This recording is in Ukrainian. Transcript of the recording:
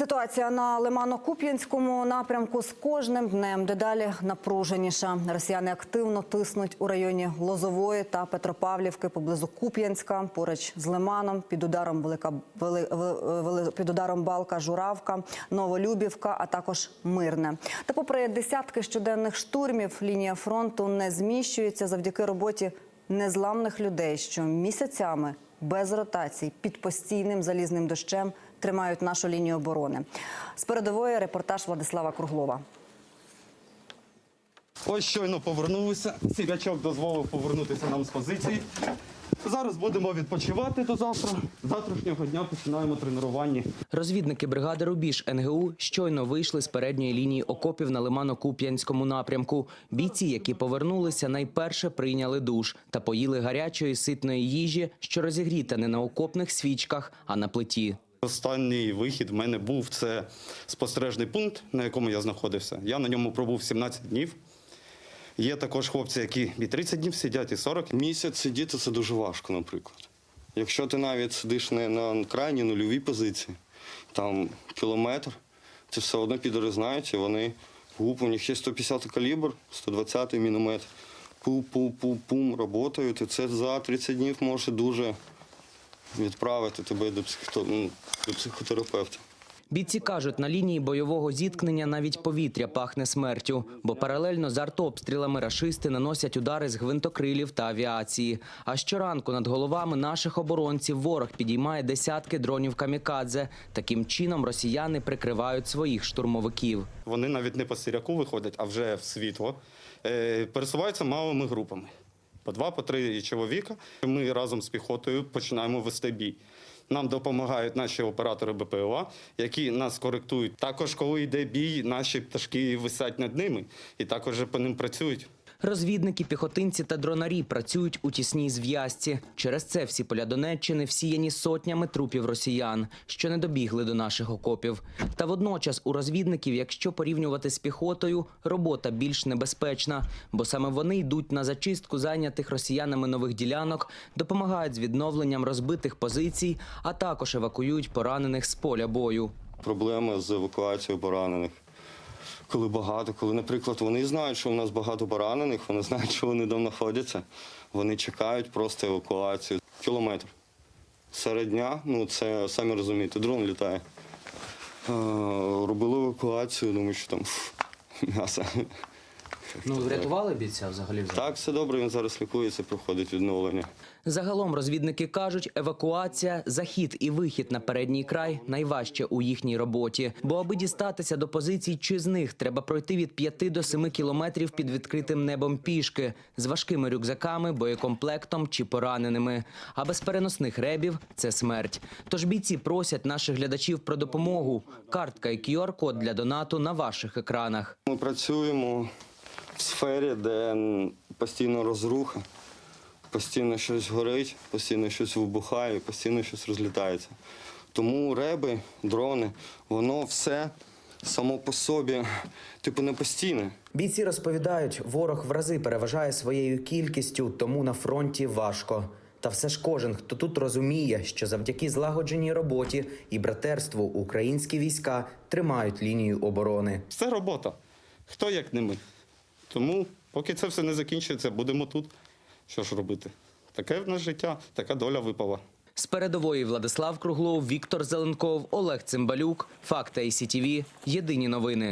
Ситуація на Лимано-Куп'янському напрямку з кожним днем дедалі напруженіша. Росіяни активно тиснуть у районі Лозової та Петропавлівки поблизу Куп'янська, поруч з Лиманом, під ударом Велика Вели, Вели- під ударом Балка, Журавка, Новолюбівка, а також Мирне. Та попри десятки щоденних штурмів, лінія фронту не зміщується завдяки роботі незламних людей, що місяцями без ротацій під постійним залізним дощем тримають нашу лінію оборони. З передової репортаж Владислава Круглова. Ось щойно повернулися. Сірячок дозволив повернутися нам з позиції. Зараз будемо відпочивати до завтра. Завтрашнього дня починаємо тренування. Розвідники бригади Рубіж НГУ щойно вийшли з передньої лінії окопів на Лимано-Куп'янському напрямку. Бійці, які повернулися, найперше прийняли душ та поїли гарячої ситної їжі, що розігріта не на окопних свічках, а на плиті. Останній вихід в мене був це спостережний пункт, на якому я знаходився. Я на ньому пробув 17 днів. Є також хлопці, які і 30 днів сидять, і 40. Місяць сидіти це дуже важко, наприклад. Якщо ти навіть сидиш не на крайній нульовій позиції, там кілометр, це все одно підори і вони гуп, у них є 150 калібр, 120 міномет. Пу-пу-пу-пум, работають, і це за 30 днів може дуже відправити тебе до, ну, до психотерапевта. Бійці кажуть, на лінії бойового зіткнення навіть повітря пахне смертю, бо паралельно з артобстрілами рашисти наносять удари з гвинтокрилів та авіації. А щоранку над головами наших оборонців ворог підіймає десятки дронів камікадзе. Таким чином росіяни прикривають своїх штурмовиків. Вони навіть не по сіряку виходять, а вже в світло. Е, пересуваються малими групами. По два, по три чоловіка. Ми разом з піхотою починаємо вести бій. Нам допомагають наші оператори БПЛА, які нас коректують. Також, коли йде бій, наші пташки висять над ними і також по ним працюють. Розвідники, піхотинці та дронарі працюють у тісній зв'язці. Через це всі поля Донеччини всіяні сотнями трупів росіян, що не добігли до наших окопів. Та водночас у розвідників, якщо порівнювати з піхотою, робота більш небезпечна, бо саме вони йдуть на зачистку зайнятих росіянами нових ділянок, допомагають з відновленням розбитих позицій, а також евакуюють поранених з поля бою. Проблеми з евакуацією поранених. Коли багато, коли, наприклад, вони знають, що у нас багато поранених, вони знають, що вони там знаходяться, вони чекають просто евакуацію. Кілометр. Серед дня, ну це самі розумієте, дрон літає. Е, робили евакуацію, думаю, що там фу, м'ясо. Ну врятували бійця взагалі. Так, все добре, він зараз лікується, проходить відновлення. Загалом розвідники кажуть, евакуація, захід і вихід на передній край найважче у їхній роботі. Бо аби дістатися до позицій чи з них, треба пройти від 5 до 7 кілометрів під відкритим небом пішки з важкими рюкзаками, боєкомплектом чи пораненими. А без переносних ребів це смерть. Тож бійці просять наших глядачів про допомогу. Картка і QR-код для донату на ваших екранах. Ми працюємо в сфері, де постійно розруха, постійно щось горить, постійно щось вибухає, постійно щось розлітається. Тому реби, дрони, воно все само по собі, типу, не постійне. Бійці розповідають, ворог в рази переважає своєю кількістю, тому на фронті важко. Та все ж кожен, хто тут розуміє, що завдяки злагодженій роботі і братерству українські війська тримають лінію оборони. Це робота. Хто як не ми. Тому, поки це все не закінчиться, будемо тут. Що ж робити? Таке в нас життя, така доля випала. З передової Владислав Круглов, Віктор Зеленков, Олег Цимбалюк, Факти ICTV. Єдині новини.